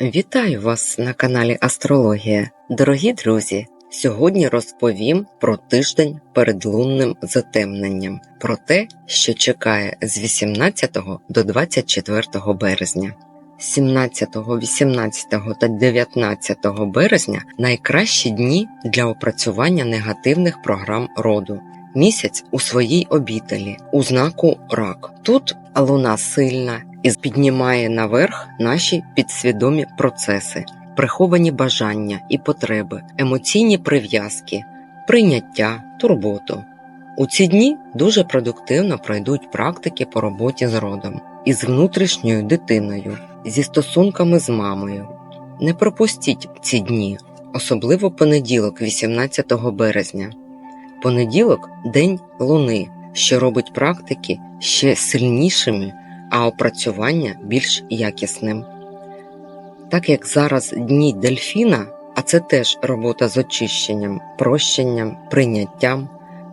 Вітаю вас на каналі Астрологія. Дорогі друзі! Сьогодні розповім про тиждень перед лунним затемненням, про те, що чекає з 18 до 24 березня. 17, 18 та 19 березня найкращі дні для опрацювання негативних програм роду. Місяць у своїй обітелі, у знаку рак. Тут луна сильна і піднімає наверх наші підсвідомі процеси, приховані бажання і потреби, емоційні прив'язки, прийняття, турботу. У ці дні дуже продуктивно пройдуть практики по роботі з родом, із внутрішньою дитиною, зі стосунками з мамою. Не пропустіть ці дні, особливо понеділок, 18 березня. Понеділок день луни, що робить практики ще сильнішими, а опрацювання більш якісним. Так як зараз дні дельфіна, а це теж робота з очищенням, прощенням, прийняттям,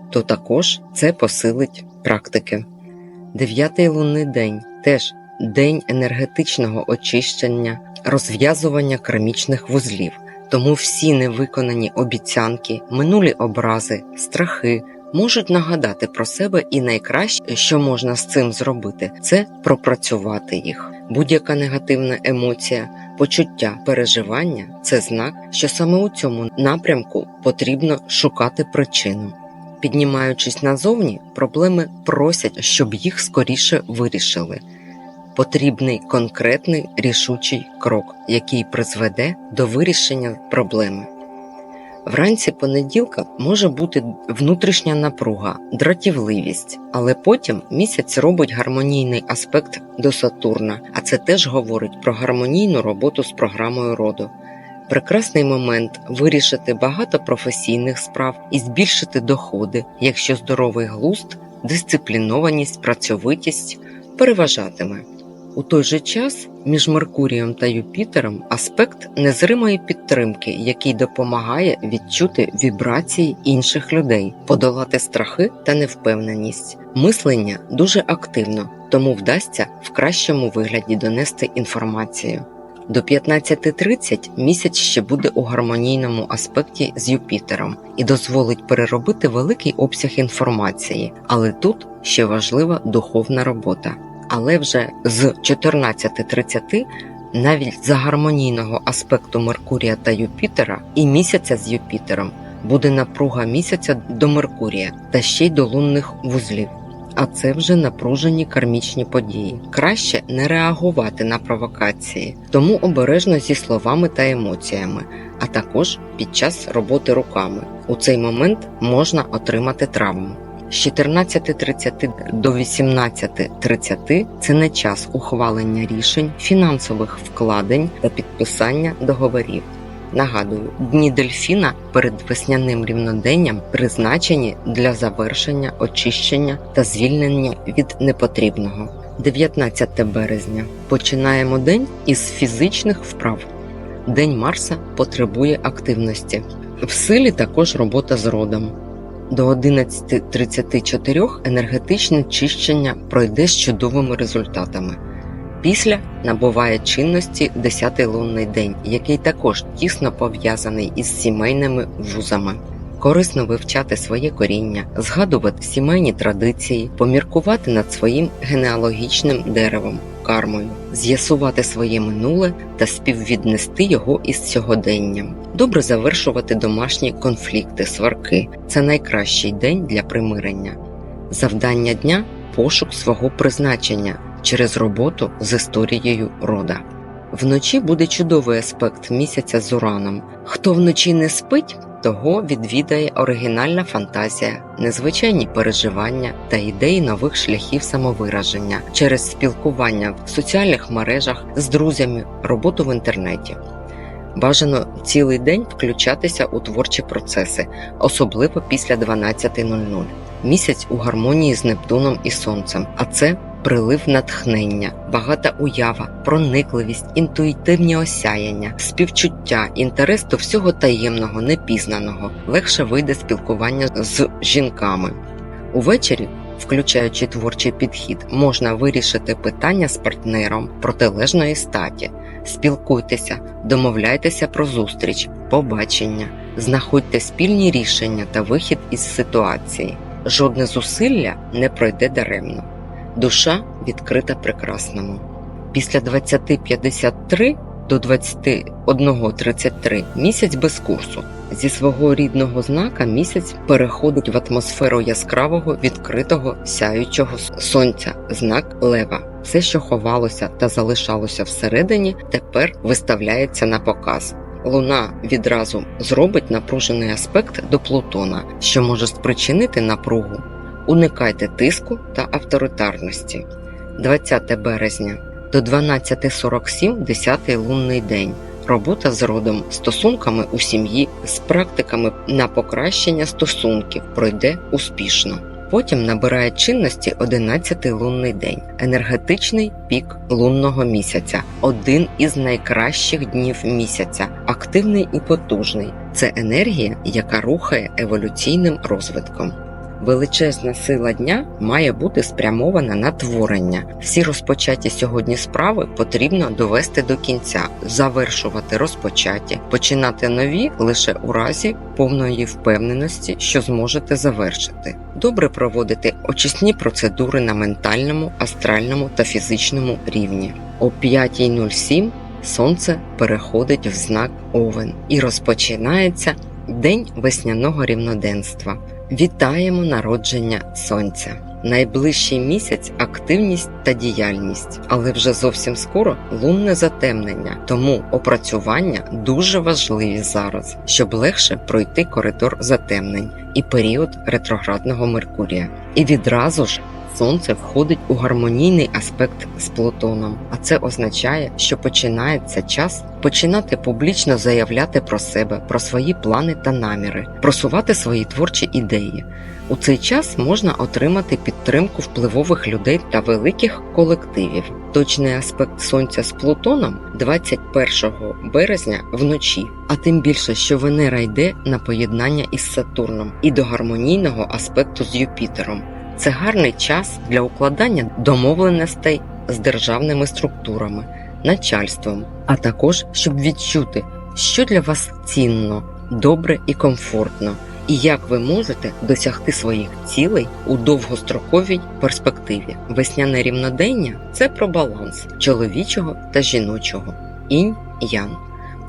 то також це посилить практики. Дев'ятий лунний день теж день енергетичного очищення, розв'язування кармічних вузлів. Тому всі невиконані обіцянки, минулі образи, страхи можуть нагадати про себе, і найкраще, що можна з цим зробити, це пропрацювати їх. Будь-яка негативна емоція, почуття, переживання це знак, що саме у цьому напрямку потрібно шукати причину. Піднімаючись назовні, проблеми просять, щоб їх скоріше вирішили. Потрібний конкретний рішучий крок, який призведе до вирішення проблеми. Вранці понеділка може бути внутрішня напруга, дратівливість, але потім місяць робить гармонійний аспект до Сатурна, а це теж говорить про гармонійну роботу з програмою роду. Прекрасний момент вирішити багато професійних справ і збільшити доходи, якщо здоровий глузд, дисциплінованість, працьовитість переважатиме. У той же час між Меркурієм та Юпітером аспект незримої підтримки, який допомагає відчути вібрації інших людей, подолати страхи та невпевненість. Мислення дуже активно, тому вдасться в кращому вигляді донести інформацію. До 15.30 місяць ще буде у гармонійному аспекті з Юпітером і дозволить переробити великий обсяг інформації, але тут ще важлива духовна робота але вже з 14.30 навіть за гармонійного аспекту Меркурія та Юпітера і місяця з Юпітером буде напруга місяця до Меркурія та ще й до лунних вузлів. А це вже напружені кармічні події. Краще не реагувати на провокації, тому обережно зі словами та емоціями, а також під час роботи руками. У цей момент можна отримати травму. З 14.30 до 18.30 це не час ухвалення рішень, фінансових вкладень та підписання договорів. Нагадую, дні дельфіна перед весняним рівноденням призначені для завершення очищення та звільнення від непотрібного. 19 березня починаємо день із фізичних вправ. День Марса потребує активності. В силі також робота з родом. До 11.34 енергетичне чищення пройде з чудовими результатами. Після набуває чинності 10-й лунний день, який також тісно пов'язаний із сімейними вузами. Корисно вивчати своє коріння, згадувати сімейні традиції, поміркувати над своїм генеалогічним деревом, кармою, з'ясувати своє минуле та співвіднести його із сьогоденням. Добре завершувати домашні конфлікти, сварки це найкращий день для примирення. Завдання дня пошук свого призначення через роботу з історією рода. Вночі буде чудовий аспект місяця з ураном. Хто вночі не спить, того відвідає оригінальна фантазія, незвичайні переживання та ідеї нових шляхів самовираження через спілкування в соціальних мережах з друзями, роботу в інтернеті. Бажано цілий день включатися у творчі процеси, особливо після 12.00. Місяць у гармонії з Нептуном і Сонцем, а це прилив натхнення, багата уява, проникливість, інтуїтивні осяяння, співчуття, інтерес до всього таємного, непізнаного, легше вийде спілкування з жінками. Увечері, включаючи творчий підхід, можна вирішити питання з партнером протилежної статі. Спілкуйтеся, домовляйтеся про зустріч, побачення, знаходьте спільні рішення та вихід із ситуації. Жодне зусилля не пройде даремно. Душа відкрита прекрасному. Після 20.53 до 21.33 місяць без курсу. Зі свого рідного знака місяць переходить в атмосферу яскравого, відкритого, сяючого сонця, знак лева. Все, що ховалося та залишалося всередині, тепер виставляється на показ. Луна відразу зробить напружений аспект до Плутона, що може спричинити напругу. Уникайте тиску та авторитарності. 20 березня до 12.47 10 лунний день. Робота з родом, стосунками у сім'ї, з практиками на покращення стосунків пройде успішно. Потім набирає чинності 11 лунний день, енергетичний пік лунного місяця, один із найкращих днів місяця, активний і потужний. Це енергія, яка рухає еволюційним розвитком. Величезна сила дня має бути спрямована на творення. Всі розпочаті сьогодні справи потрібно довести до кінця, завершувати розпочаті, починати нові лише у разі повної впевненості, що зможете завершити. Добре проводити очисні процедури на ментальному, астральному та фізичному рівні. О 5.07 сонце переходить в знак Овен і розпочинається день весняного рівноденства. Вітаємо народження сонця. Найближчий місяць активність та діяльність, але вже зовсім скоро лунне затемнення, тому опрацювання дуже важливі зараз, щоб легше пройти коридор затемнень і період ретроградного Меркурія. І відразу ж сонце входить у гармонійний аспект з Плутоном, а це означає, що починається час починати публічно заявляти про себе, про свої плани та наміри, просувати свої творчі ідеї. У цей час можна отримати підтримку впливових людей та великих колективів. Точний аспект сонця з Плутоном 21 березня вночі, а тим більше, що Венера йде на поєднання із Сатурном і до гармонійного аспекту з Юпітером. Це гарний час для укладання домовленостей з державними структурами, начальством, а також щоб відчути, що для вас цінно, добре і комфортно, і як ви можете досягти своїх цілей у довгостроковій перспективі. Весняне рівнодення це про баланс чоловічого та жіночого, інь ян.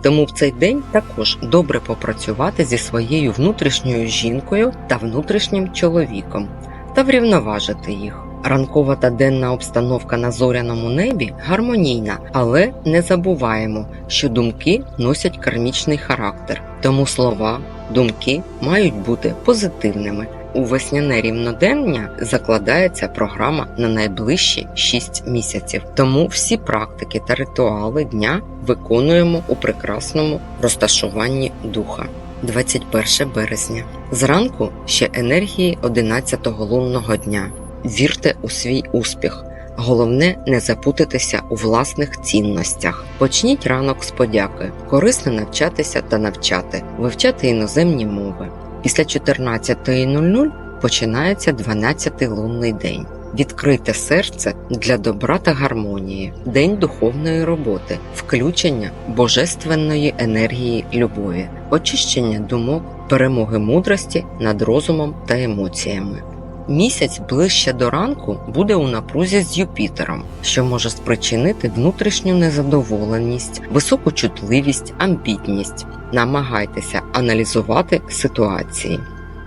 Тому в цей день також добре попрацювати зі своєю внутрішньою жінкою та внутрішнім чоловіком та врівноважити їх. Ранкова та денна обстановка на зоряному небі гармонійна, але не забуваємо, що думки носять кармічний характер, тому слова, думки мають бути позитивними. У весняне рівнодення закладається програма на найближчі 6 місяців. Тому всі практики та ритуали дня виконуємо у прекрасному розташуванні духа. 21 березня. Зранку ще енергії 11-го лунного дня. Вірте у свій успіх. Головне не запутатися у власних цінностях. Почніть ранок з подяки, корисно навчатися та навчати, вивчати іноземні мови. Після 14.00 починається 12-й лунний день. Відкрите серце для добра та гармонії, день духовної роботи, включення божественної енергії любові, очищення думок, перемоги мудрості над розумом та емоціями. Місяць ближче до ранку буде у напрузі з Юпітером, що може спричинити внутрішню незадоволеність, високу чутливість, амбітність. Намагайтеся аналізувати ситуації.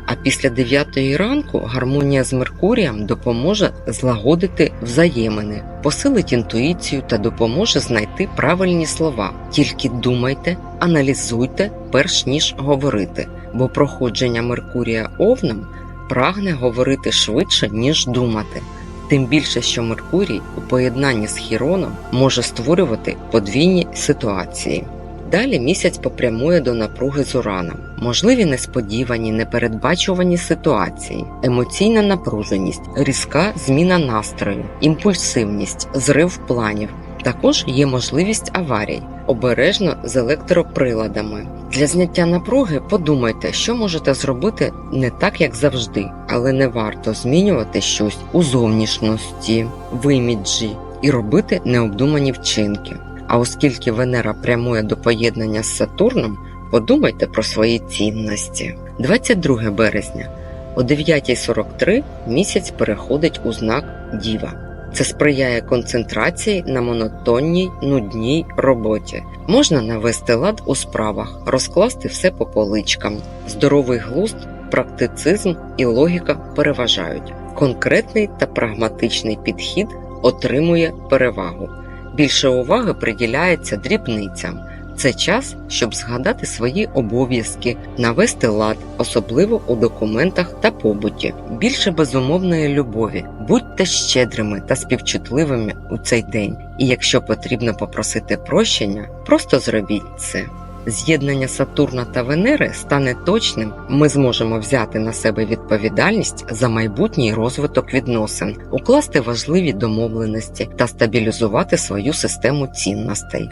А після 9 ранку гармонія з Меркурієм допоможе злагодити взаємини, посилить інтуїцію та допоможе знайти правильні слова. Тільки думайте, аналізуйте, перш ніж говорити, бо проходження Меркурія овном прагне говорити швидше, ніж думати. Тим більше, що Меркурій у поєднанні з Хіроном може створювати подвійні ситуації. Далі місяць попрямує до напруги з Ураном. Можливі несподівані, непередбачувані ситуації, емоційна напруженість, різка зміна настрою, імпульсивність, зрив планів. Також є можливість аварій, обережно з електроприладами. Для зняття напруги подумайте, що можете зробити не так, як завжди, але не варто змінювати щось у зовнішності, в іміджі і робити необдумані вчинки. А оскільки Венера прямує до поєднання з Сатурном, подумайте про свої цінності. 22 березня о 9.43 місяць переходить у знак Діва. Це сприяє концентрації на монотонній нудній роботі. Можна навести лад у справах, розкласти все по поличкам. Здоровий глузд, практицизм і логіка переважають. Конкретний та прагматичний підхід отримує перевагу. Більше уваги приділяється дрібницям. Це час, щоб згадати свої обов'язки, навести лад, особливо у документах та побуті. Більше безумовної любові. Будьте щедрими та співчутливими у цей день. І якщо потрібно попросити прощення, просто зробіть це. З'єднання Сатурна та Венери стане точним, ми зможемо взяти на себе відповідальність за майбутній розвиток відносин, укласти важливі домовленості та стабілізувати свою систему цінностей.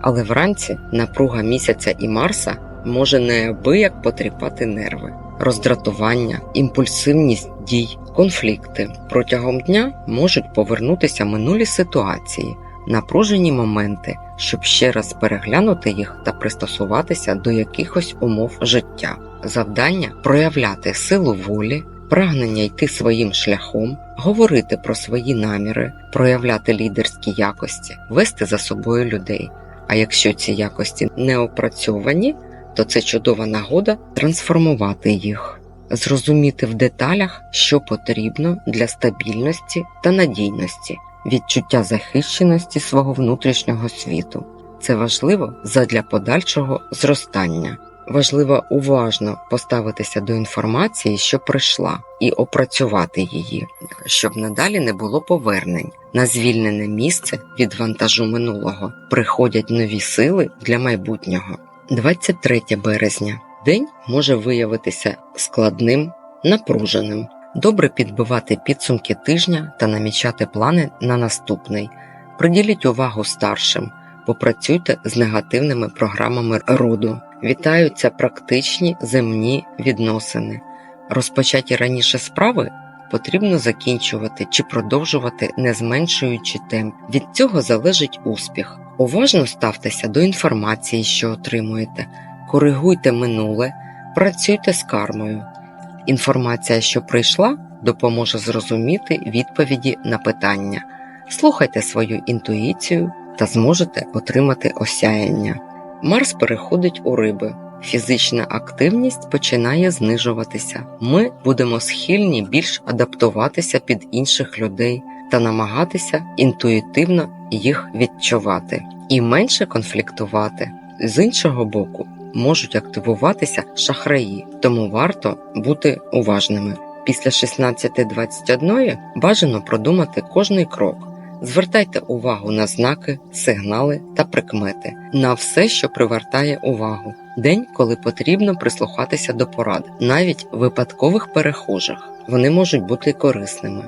Але вранці напруга місяця і Марса може неабияк потріпати нерви, роздратування, імпульсивність дій, конфлікти. Протягом дня можуть повернутися минулі ситуації, напружені моменти, щоб ще раз переглянути їх та пристосуватися до якихось умов життя. Завдання проявляти силу волі, прагнення йти своїм шляхом, говорити про свої наміри, проявляти лідерські якості, вести за собою людей. А якщо ці якості не опрацьовані, то це чудова нагода трансформувати їх, зрозуміти в деталях, що потрібно для стабільності та надійності, відчуття захищеності свого внутрішнього світу. Це важливо задля подальшого зростання. Важливо уважно поставитися до інформації, що прийшла, і опрацювати її, щоб надалі не було повернень. На звільнене місце від вантажу минулого приходять нові сили для майбутнього. 23 березня. День може виявитися складним, напруженим. Добре підбивати підсумки тижня та намічати плани на наступний. Приділіть увагу старшим, попрацюйте з негативними програмами роду. Вітаються практичні земні відносини. Розпочаті раніше справи потрібно закінчувати чи продовжувати, не зменшуючи темп. Від цього залежить успіх. Уважно ставтеся до інформації, що отримуєте, коригуйте минуле, працюйте з кармою. Інформація, що прийшла, допоможе зрозуміти відповіді на питання. Слухайте свою інтуїцію та зможете отримати осяяння. Марс переходить у риби. Фізична активність починає знижуватися. Ми будемо схильні більш адаптуватися під інших людей та намагатися інтуїтивно їх відчувати і менше конфліктувати. З іншого боку, можуть активуватися шахраї, тому варто бути уважними. Після 16.21 бажано продумати кожний крок. Звертайте увагу на знаки, сигнали та прикмети, на все, що привертає увагу. День, коли потрібно прислухатися до порад, навіть випадкових перехожих. Вони можуть бути корисними.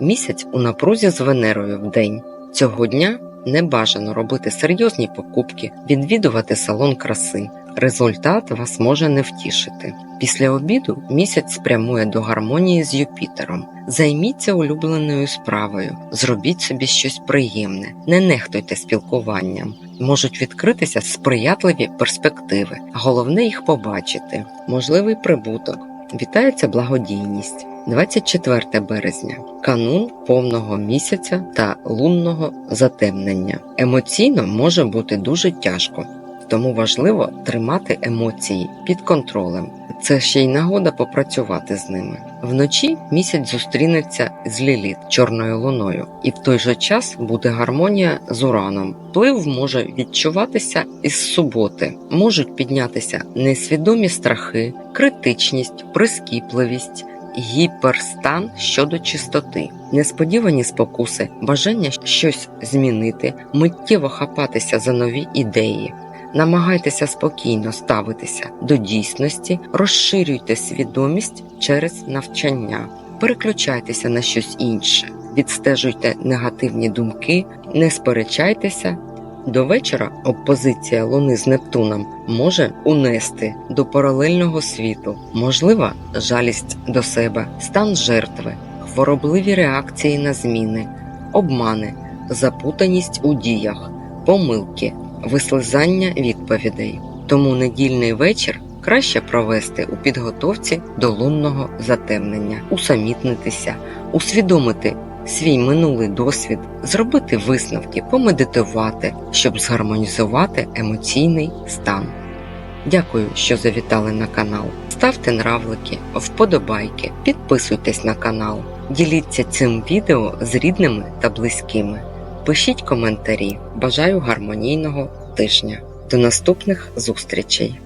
Місяць у напрузі з Венерою в день. Цього дня не бажано робити серйозні покупки, відвідувати салон краси. Результат вас може не втішити. Після обіду місяць спрямує до гармонії з Юпітером. Займіться улюбленою справою, зробіть собі щось приємне, не нехтуйте спілкуванням. Можуть відкритися сприятливі перспективи, головне їх побачити, можливий прибуток. Вітається благодійність. 24 березня канун повного місяця та лунного затемнення. Емоційно може бути дуже тяжко, тому важливо тримати емоції під контролем. Це ще й нагода попрацювати з ними. Вночі місяць зустрінеться з Ліліт чорною луною, і в той же час буде гармонія з ураном. Вплив може відчуватися із суботи, можуть піднятися несвідомі страхи, критичність, прискіпливість. Гіперстан щодо чистоти, несподівані спокуси, бажання щось змінити, миттєво хапатися за нові ідеї. Намагайтеся спокійно ставитися до дійсності, розширюйте свідомість через навчання, переключайтеся на щось інше, відстежуйте негативні думки, не сперечайтеся. До вечора опозиція Луни з Нептуном може унести до паралельного світу, можлива жалість до себе, стан жертви, хворобливі реакції на зміни, обмани, запутаність у діях, помилки, вислизання відповідей. Тому недільний вечір краще провести у підготовці до лунного затемнення, усамітнитися, усвідомити свій минулий досвід, зробити висновки, помедитувати, щоб згармонізувати емоційний стан. Дякую, що завітали на канал. Ставте нравлики, вподобайки, підписуйтесь на канал, діліться цим відео з рідними та близькими. Пишіть коментарі. Бажаю гармонійного тижня. До наступних зустрічей!